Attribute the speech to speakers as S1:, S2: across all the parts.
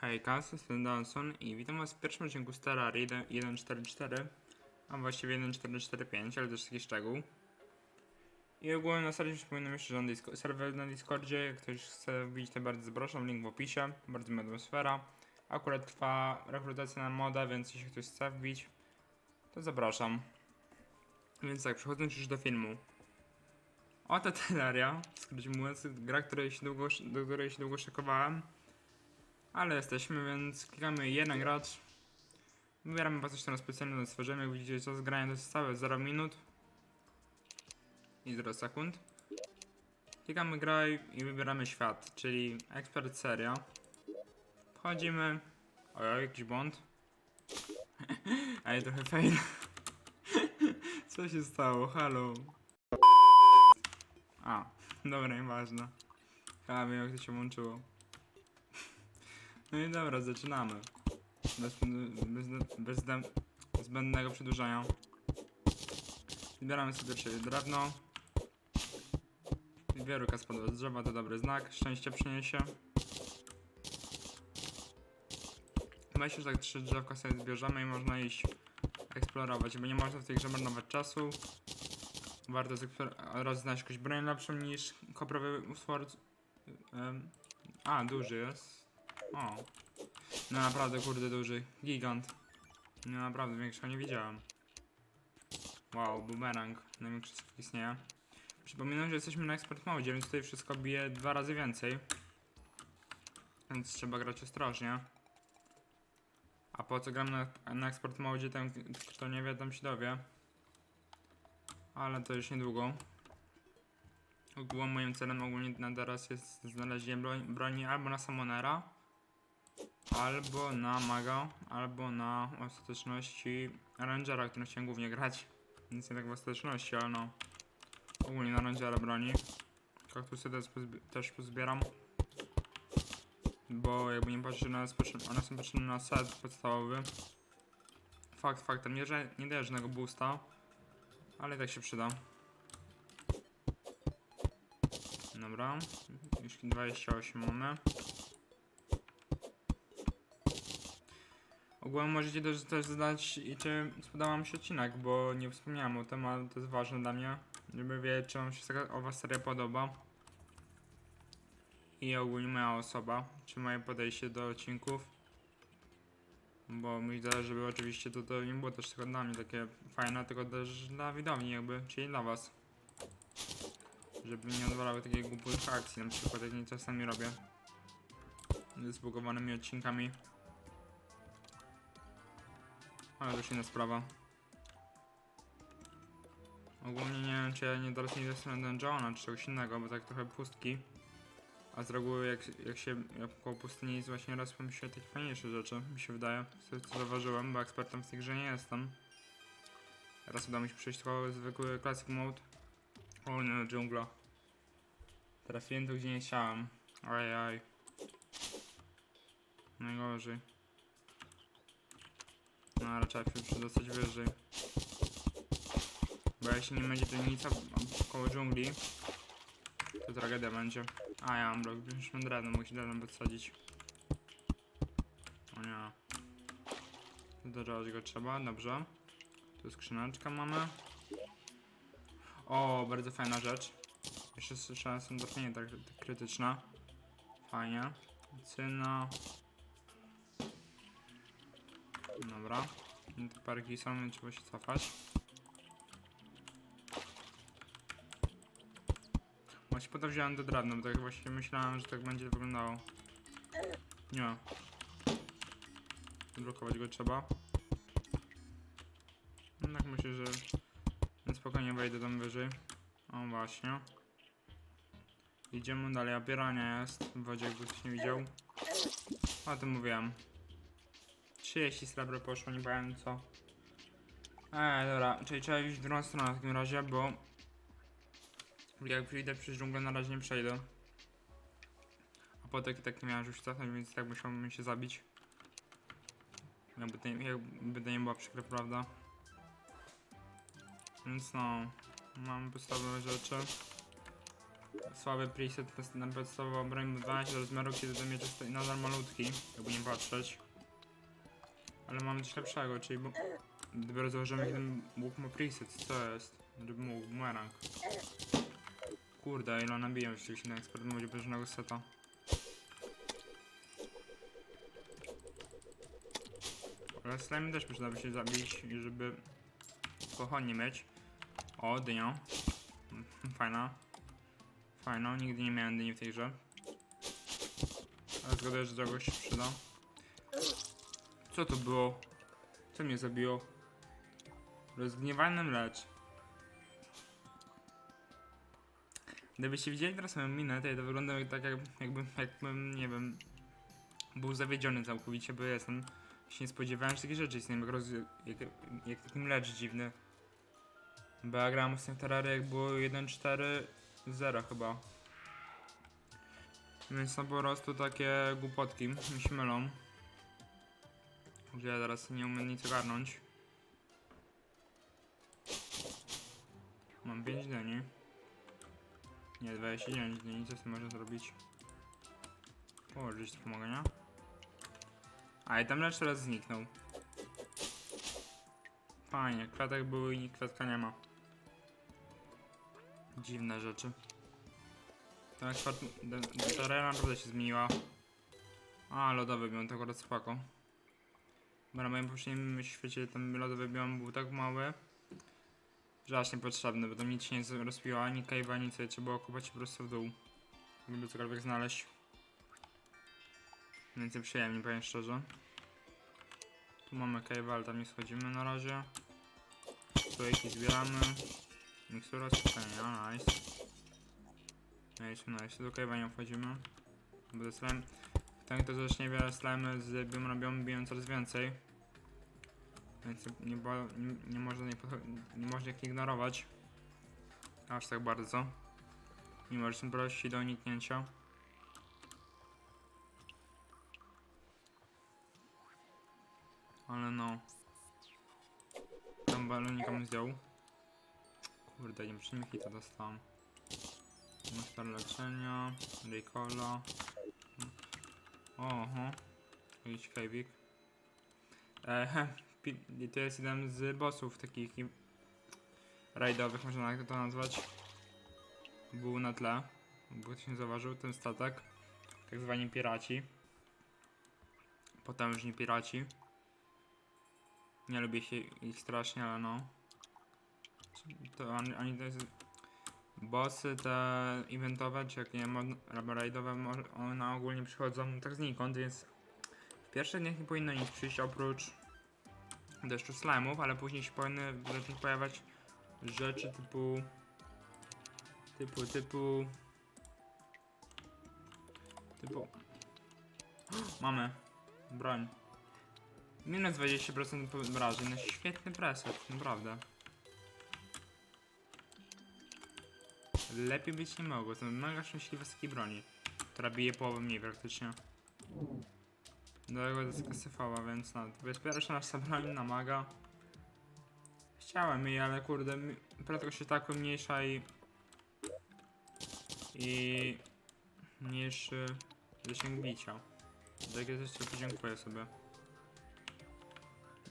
S1: Hejka, jestem Danson i witam was w pierwszym odcinku Terrarii 1.4.4 a właściwie 1.4.4.5, ale też taki szczegół. I ogólnie na serwisie przypominam jeszcze, że Disco- serwer na Discordzie, jak ktoś chce wbić to bardzo zapraszam, link w opisie, bardzo miła atmosfera. Akurat trwa rekrutacja na moda, więc jeśli ktoś chce wbić, to zapraszam. Więc tak, przechodząc już do filmu. Oto Terraria, w skrócie mówiąc, gra, której się długo, do której się długo szykowałem. Ale jesteśmy, więc klikamy jeden gracz. Wybieramy po coś tam specjalnego stworzymy. Jak widzicie, czas grania to jest całe 0 minut i 0 sekund. Klikamy graj i wybieramy świat, czyli ekspert seria. Wchodzimy. Ojoj, jakiś błąd. Ej, trochę fail. Co się stało? Halo. A, dobra, nieważne. Chyba wiem jak to się łączyło. No i dobra, zaczynamy. Bez, bez, bez zbędnego przedłużania. Zbieramy sobie pierwsze drewno. Dwie ruka spadła z drzewa, to dobry znak. Szczęście przyniesie. Myślę, że tak trzy drzewka sobie zbierzemy i można iść eksplorować, bo nie można w tej grze marnować czasu. Warto znaleźć jakąś broń lepszą niż koprowy. Em, a, duży jest. O. No naprawdę, kurde, duży. Gigant. No naprawdę, większego nie widziałem. Wow, boomerang. Największy co istnieje. Przypominam, że jesteśmy na expert mode, więc tutaj wszystko bije dwa razy więcej. Więc trzeba grać ostrożnie. A po co gram na, na expert mode, ten kto nie wie, tam się dowie. Ale to już niedługo. Ogólnie moim celem ogólnie na teraz jest znalezienie broni albo na Summonera, albo na Maga, albo na ostateczności Rangera, którym chciałem głównie grać. Nic nie tak w ostateczności, ale no. Ogólnie na Rangera broni. Kaktusy też, pozbi- też pozbieram. Bo jakby nie patrzeć, one, one są potrzebne na set podstawowy. Fakt faktem, nie, nie daje żadnego boosta, ale i tak się przyda. Dobra, już 28 mamy. Ogólnie możecie też, też zadać, czy spodobał wam się odcinek, bo nie wspomniałem o tym, ale to jest ważne dla mnie, żeby wiedzieć, czy wam się taka owa seria podoba. I ogólnie moja osoba, czy moje podejście do odcinków. Bo mi zależy, żeby oczywiście to, to nie było też tylko dla mnie takie fajne, tylko też dla widowni jakby, czyli dla was. Żeby nie odwalały takich głupich akcji, na przykład jak nie czasami robię. Z zbugowanymi odcinkami. Ale to już inna sprawa. Ogólnie nie wiem, czy ja nie teraz nie jestem dungeona czy czegoś innego, bo tak trochę pustki. A z reguły jak, jak się jak koło pustyni jest właśnie raz mi się takie fajniejsze rzeczy, mi się wydaje. Co, co zauważyłem, bo ekspertem w tej grze nie jestem. Teraz uda mi się przejść tylko zwykły classic mode. O nie, dżungla. Trafiłem tu gdzie nie chciałem. Ojej. Najgorzej. No ale trzeba się przedostać wyżej. Bo jeśli nie będzie tu nic a- koło dżungli, to tragedia będzie. A ja mam blok, już mam drewno, musi drewno podsadzić. O nie. Dodawać go trzeba, dobrze. Tu skrzyneczka mamy. O, bardzo fajna rzecz. Jeszcze słyszałem, są trafienie tak, tak krytyczne. Fajnie. Cyna. Dobra. Parki więc trzeba się cofać. Właśnie po to wziąłem do drewna, bo tak właśnie myślałem, że tak będzie wyglądało. Nie. Blokować go trzeba. No tak myślę, że spokojnie wejdę tam wyżej. O właśnie. Idziemy dalej, a jest w wodzie, jakby ktoś nie widział. O tym mówiłem. 30 srebra poszło, nie powiem co. Eee, dobra, czyli trzeba iść w drugą stronę w takim razie, bo jak przyjdę przez dżunglę na razie nie przejdę. A potem i tak nie miałem już cofnąć, więc tak musiałbym się zabić. Jakby to, nie- jakby to nie była przykra prawda. Więc no, mam podstawowe rzeczy. słaby preset na podstawową broń 12 rozmiaru, kiedy miecz jest nadal malutki, jakby nie patrzeć. Ale mamy coś lepszego, czyli bu- dopiero założymy jeden łuk ma preset, co jest? Żeby mógł, bumerang. Kurde, ile nabiją się na ekspert będzie bieżnego seta. Ale slime też przydałoby się zabić, żeby kochoni mieć. O, dynia. Fajna. Fajna, nigdy nie miałem dyni w tej grze. Ale zgaduję, że czegoś się przyda. Co to było? Co mnie zabiło? Rozgniewany mlecz. Gdybyście widzieli teraz moją minę, to ja to wygląda jak- tak jak, jakbym, jakbym, nie wiem, był zawiedziony całkowicie, bo jestem. Się nie spodziewałem, że takie rzeczy istnieją, jak, roz, jak, jak taki mlecz dziwny. Bo ja grałem w Terrarię, jak było 1.4.0 chyba. Więc to po prostu takie głupotki mi się mylą. Że ja teraz nie umiem nic ogarnąć. Mam 5 dni. Nie, 29 dni, co z tym można zrobić? Położyć to pomogę, nie? A i tam lecz teraz zniknął. Fajnie, kwiatek był i kwiatka nie ma. Dziwne rzeczy. Ekspert, ta arena naprawdę się zmieniła. A, lodowy to akurat spoko. Bo na moim poprzednim świecie ten lodowy biom był tak mały, że aż niepotrzebny, bo tam nic się nie rozpiło, ani cave'a, ani co, trzeba kopać po prostu w dół. Żeby cokolwiek znaleźć. Więc nie przyjemnie, powiem szczerze. Tu mamy cave'a, ale tam nie schodzimy na razie. Projekty zbieramy. Mikstura spotkania, nice. Nice, nice. Do cave'a nie wchodzimy. Bo to. Ten kto zacznie wiele slimy z biom robią, biją coraz więcej. Więc nie, nie, nie można podcho- nie można ich ignorować. Aż tak bardzo. Mimo, że są prości do uniknięcia. Ale no. Tam balonika mi zdjął. Kurde, nie przy hita dostałem. Master leczenia, Ricola. Oho. Jakiś kajwik. Ehe, to jest jeden z bossów takich rajdowych, można tak to nazwać. Był na tle, bo się zauważył ten statek. Tak zwani piraci. Potężni piraci. Nie lubię się ich strasznie, ale no. To oni, oni to jest... Bossy te eventowe, czy jak nie wiem, raidowe, one ogólnie przychodzą tak znikąd, więc w pierwszych dniach nie powinno nic przyjść oprócz deszczu slime'ów, ale później się powinny zacząć pojawiać rzeczy typu typu, typu typu mamy broń. Minus 20% wrażeń, no świetny preset, naprawdę lepiej być nie mogło, to mega szczęśliwe z takiej broni która bije połowę mniej praktycznie do tego jest kasyfała, więc no, to pierwsza nasza broń na maga. Chciałem jej, ale kurde, prędkość się tak umniejsza i... I... mniejszy zasięg bicia. Takie coś co podziękuję sobie.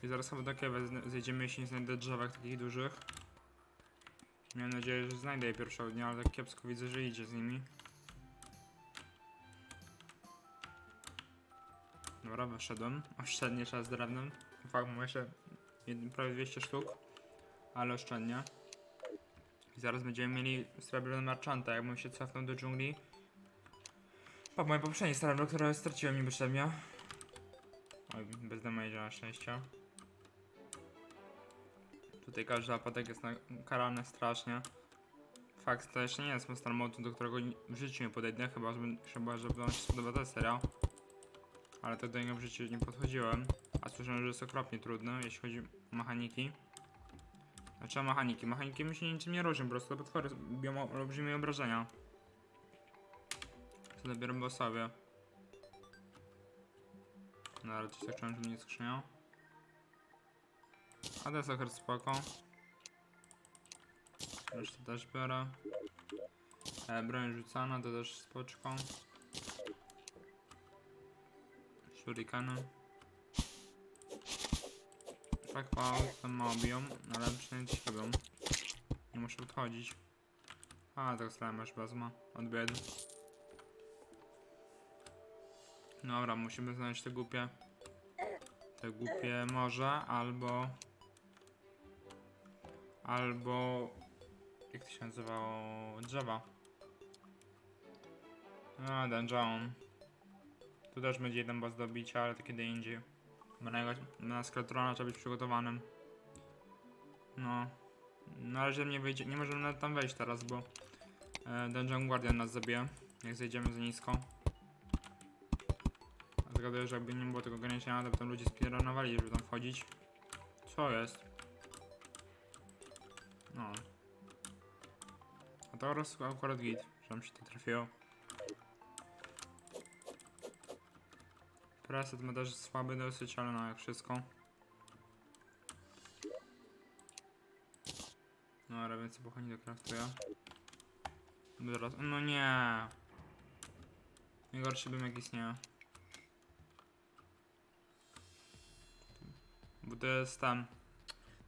S1: I zaraz chyba do zejdziemy, jeśli nie znajdę drzewek takich dużych. Miałem nadzieję, że znajdę je pierwszego dnia, ale tak kiepsko widzę, że idzie z nimi. Dobra, wyszedłem. Oszczędnie trzeba z drewnem. Fakt, mam jeszcze prawie 200 sztuk, ale oszczędnie. I zaraz będziemy mieli srebrny marchanta, jakbym się cofnął do dżungli. Po moje poprzednie srebro, które straciłem niepotrzebnie. Oj, bez damage'a na szczęście. Tutaj każdy apatek jest karany strasznie. Fakt, to jeszcze nie jest Monster Mode, do którego w życiu nie podejdę, chyba że, chyba, że wam się spodoba ta seria ale tak do niego w życiu nie podchodziłem. A słyszałem, że jest okropnie trudny, jeśli chodzi o mechaniki. Znaczy o mechaniki. Mechaniki mi się niczym nie różnią, po prostu te potwory biorą olbrzymie obrażenia. Co dopiero bossowie. No ale coś tak czułem, że mnie skrzynią. A to jest akurat spoko. Resztę też biorę. E, broń rzucana, to też spoczko. Shurikeny. Tak, tam mało biją, no ale przynajmniej coś robią. Nie muszę odchodzić. A, tak slamash wezmę od biedy. Dobra, musimy znaleźć te głupie. Te głupie morze, albo. Albo. Jak to się nazywało? Drzewa. A, dungeon. Tu też będzie jeden boss do bicia, ale to kiedy indziej. Na, na Skeltrona trzeba być przygotowanym. No. Na razie nie wyjdzie, nie możemy nawet tam wejść teraz, bo e, Dungeon Guardian nas zabije, jak zejdziemy za nisko. Zgaduję, że jakby nie było tego ograniczenia, to by tam ludzie speedrunowali, żeby tam wchodzić. Co jest? No. A to roz- akurat git, że nam się to trafiło. Preset ma też słaby dosyć, ale no jak wszystko. No, ale więcej pochoni do craftuję. Zaraz, no nie. Najgorszy bym jak istnieje. Bo to jest ten.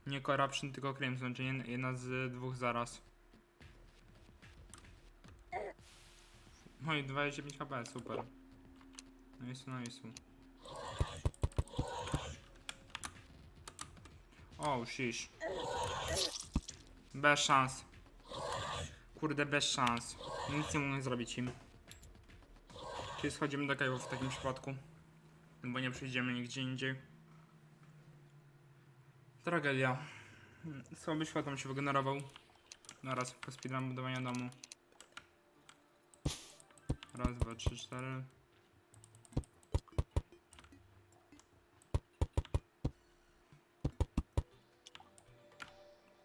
S1: Nie corruption, tylko crimson, czyli jed- jedna z dwóch zaraz. No i 25 HP, super. No su, no i su. O, shish. Bez szans. Kurde, bez szans. Nic nie mogę zrobić im. Czyli schodzimy do cave'u w takim przypadku. Bo nie przyjdziemy nigdzie indziej. Tragedia. Słaby świat tam się wygenerował. Naraz po speedrun budowania domu. Raz, dwa, trzy, cztery.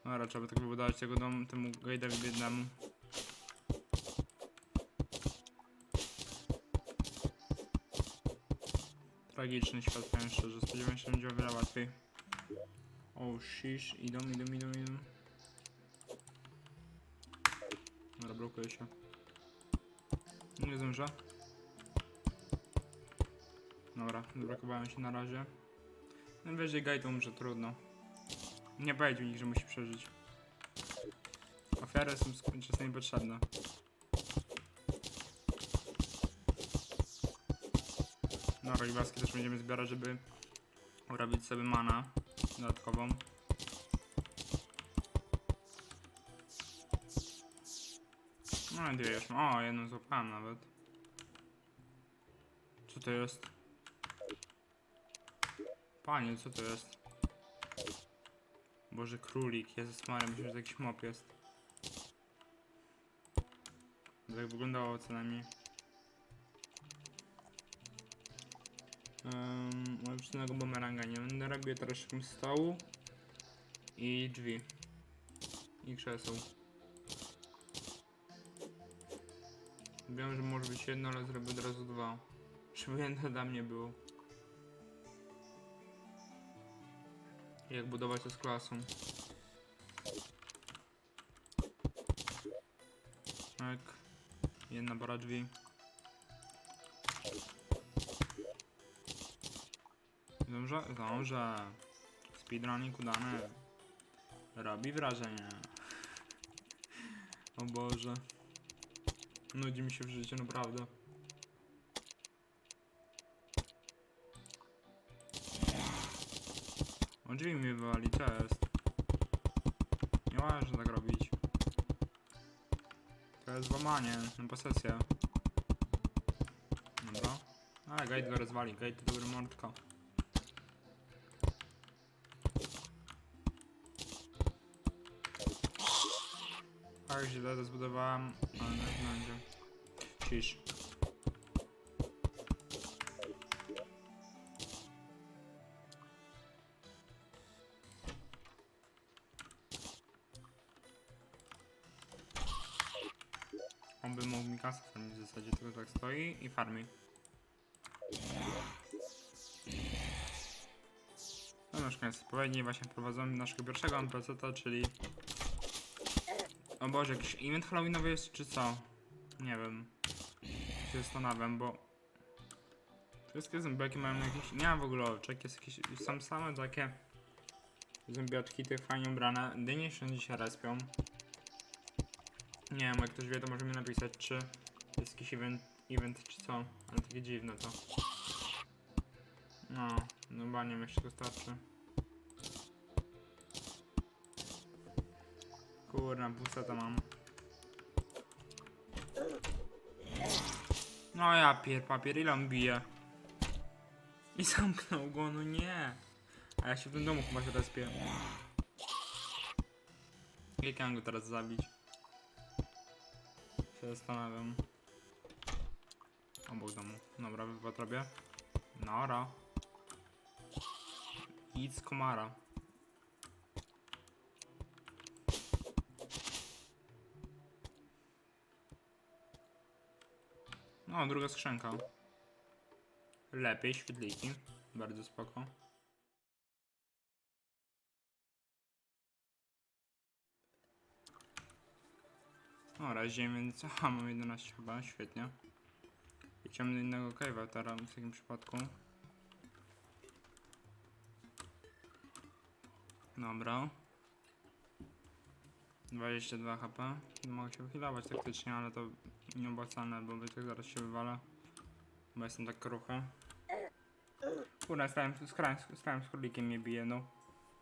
S1: Dobra, trzeba tak wybudować tego domu, temu gajdowi biednemu. Tragiczny świat, powiem szczerze. Spodziewałem się, że będzie o wiele łatwiej. O, shish, idą, idą, idą, idą. Dobra, blokuje się. Nie zdążę. Dobra, zablokowałem się na razie. Najwyżej guide umrze, trudno. Nie powiedział nikt, że musi przeżyć. Ofiary są czasami potrzebne. No, rojbaski też będziemy zbierać, żeby robić sobie mana dodatkową. No i dwie już. O, jedną złapałem nawet. Co to jest? Panie, co to jest? Boże, królik, Jezus Maria, myślę, że to jakiś mop jest. Tak wyglądało co najmniej. Um, Ulepszonego bumeranga nie będę robił, teraz szukam stołu i drzwi. I krzeseł. Wiem, że może być jedno, ale zrobię od razu dwa. Żeby jedno dla mnie było. Jak budować to z klasą. Tak. Jedna para drzwi. Dobrze? Dobrze. Speedrunning udany. Robi wrażenie. O Boże. Nudzi mi się w życiu, naprawdę. O drzwi mi wywali, to jest. Nie można tak robić. To jest włamanie, na posesję. Dobra. Ale guide go rozwali, guide to dobry mordka. Tak źle to zbudowałem, ale niech będzie. Cisz. On by mógł mi kasę farmić w zasadzie, tylko tak stoi i farmi. No na koniec odpowiedni właśnie wprowadzamy naszego pierwszego NPC-ta, czyli... O Boże, jakiś event halloweenowy jest czy co? Nie wiem. Się zastanawiam, bo... Wszystkie zębiaki mają jakieś... Nie ma w ogóle oczek, jest jakieś... Są same takie... Zębiaczki tych fajnie ubrane. Dynie się dzisiaj respią. Nie wiem, jak ktoś wie, to może mi napisać, czy jest jakiś event, event czy co. Ale takie dziwne to. No, no wiem, jeszcze to Kurna, busa to mam. No ja pier papier, ile on bije? I zamknął go, no nie. A ja się w tym domu chyba się respię. Jak ja go teraz zabić? Się zastanawiam. Obok domu. Dobra, wywód robię. Nara. Komara. No, druga skrzynka. Lepiej, świetliki. Bardzo spoko. O, razie, więc... Aha, mam 11 chyba, świetnie. Idziemy do innego cave'a teraz w takim przypadku. Dobra. 22 HP. Mogę się wychylować taktycznie, ale to nieopłacalne, bo by tak zaraz się wywala. Bo jestem tak kruchy. Kurna, stałem, stałem, stałem z królikiem mnie bije, no.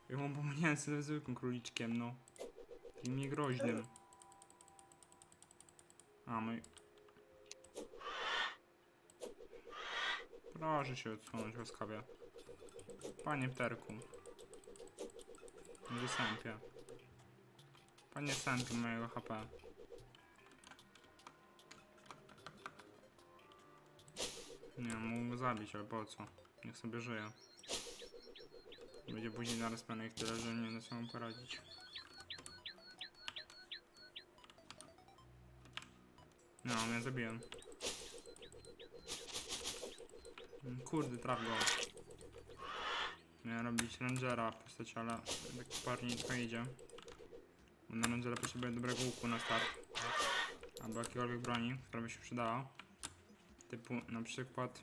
S1: Ja mu pomyliłem ze zwykłym króliczkiem, no. Takim niegroźnym. A, my... Proszę się odsunąć łaskawie. Panie pterku. Nie sępie. Panie sępie mojego HP. Nie, mógł go zabić, ale po co? Niech sobie żyje. Będzie później na rozpianych tyle, że nie się mu poradzić. No, mnie zabiłem. Kurde, traf go. Miałem robić rangera w postaci, ale tak parnie to idzie. Bo na rangera potrzebuję dobrego łuku na start. Albo jakiejkolwiek broni, która by się przydała. Typu na przykład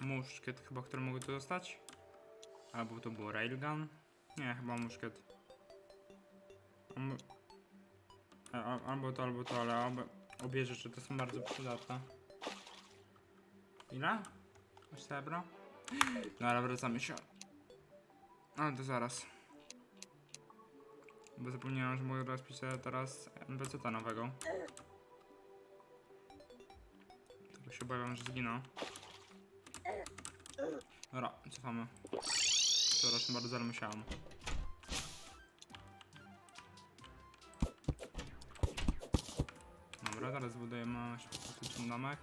S1: muszkiet chyba, który mogę tu dostać. Albo to był railgun. Nie, chyba muszkiet. Albo, to, albo to, ale obie, obie rzeczy to są bardzo przydatne. Ile? Srebro? Dobra, wracamy się. Ale to zaraz. Bo zapomniałem, że mogę rozpić teraz NPC-ta nowego. Tylko się obawiam, że zginął. Dobra, cofamy. Przepraszam bardzo, ale musiałem. Dobra, teraz budujemy faktycznie domek.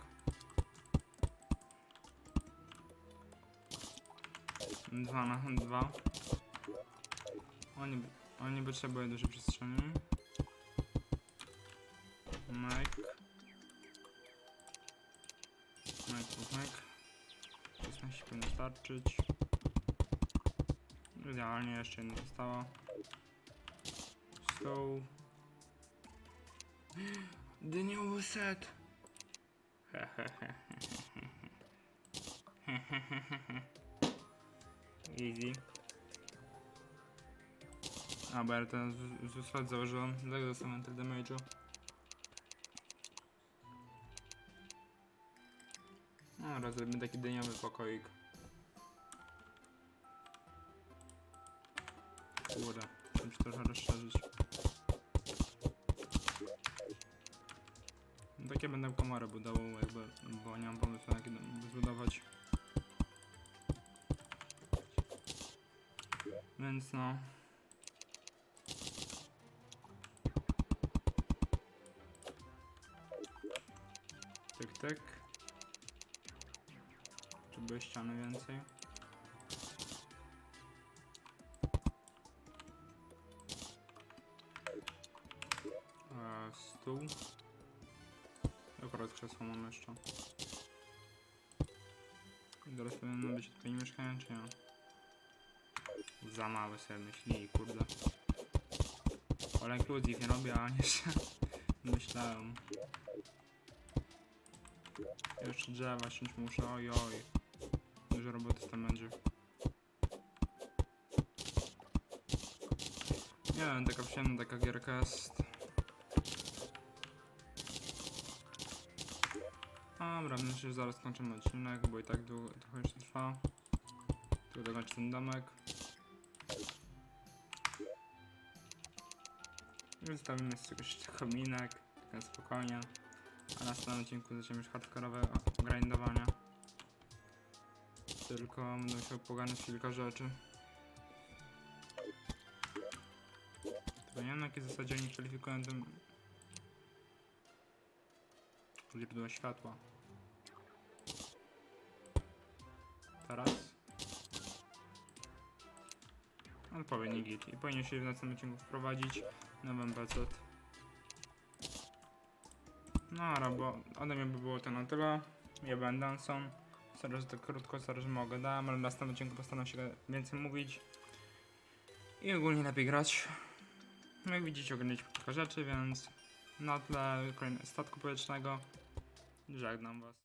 S1: Dwa na dwa. Oni, oni potrzebują dużej przestrzeni. Mek. Starczyć. Idealnie, jeszcze jedna została. Stół. Dyniowy set. Easy. A, bo ja ten z- z set założyłem, dlatego dostałem tyle damage'u. No, raz zrobimy taki dyniowy pokoik. Trochę rozszerzyć. No, takie będę komory budował, jakby, bo nie mam pomysłu dom zbudować. Więc no. Tyk, tyk. Czy były ściany więcej? Jeszcze. I Teraz powinno być tutaj mieszkanie, czy nie? Za małe sobie myśli, kurde. Ale inclusive nie robię, a nie się myślałem. Jeszcze drzewa siąść muszę, oj oj. Dużo roboty tam będzie. Nie wiem, taka przyjemna taka gierka jest. Dobra, myślę, że zaraz kończymy odcinek, bo i tak długo trochę jeszcze trwa. Tu dokończę ten domek. I Zostawimy sobie jakiś kominek, tak spokojnie. A na następnym odcinku zaczniemy już hardkorowego grindowania. Tylko będę musiał pogarnąć kilka rzeczy. Tylko nie wiem na jakiej zasadzie oni kwalifikują tym... źródła światła. Teraz? Odpowiedni git i powinien się w następnym odcinku wprowadzić nowym PC. No ale bo ode mnie by było to na tyle. Ja będę Danson. Sorry, że to krótko, sorry, że mogę dałem, ale w następnym odcinku postaram się więcej mówić. I ogólnie lepiej grać. No jak widzicie, oglądaliśmy kilka rzeczy, więc na tle kolejnego statku powietrznego żegnam was.